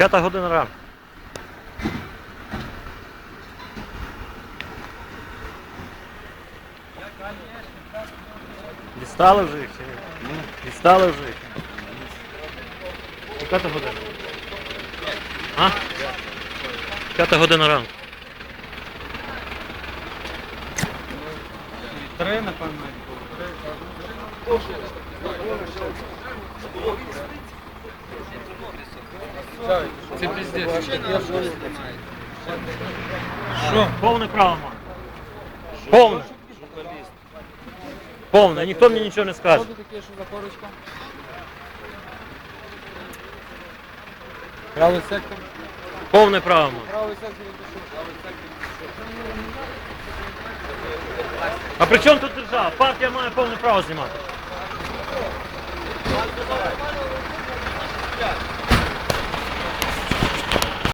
П'ята година ранку. Дістали вже їх чи? Дістали вже їх? П'ята година. А? П'ята година ранку. Три, напевно. Це піздець. Що? Повне право маю. Повне. Повне, ніхто мені нічого не скаже. Що таке, що за корочка? Правий сектор. Повне право маю. Правий сектор напишу. Правий сектор А при чому тут держава? Партія має повне право знімати. напишу. Дякую.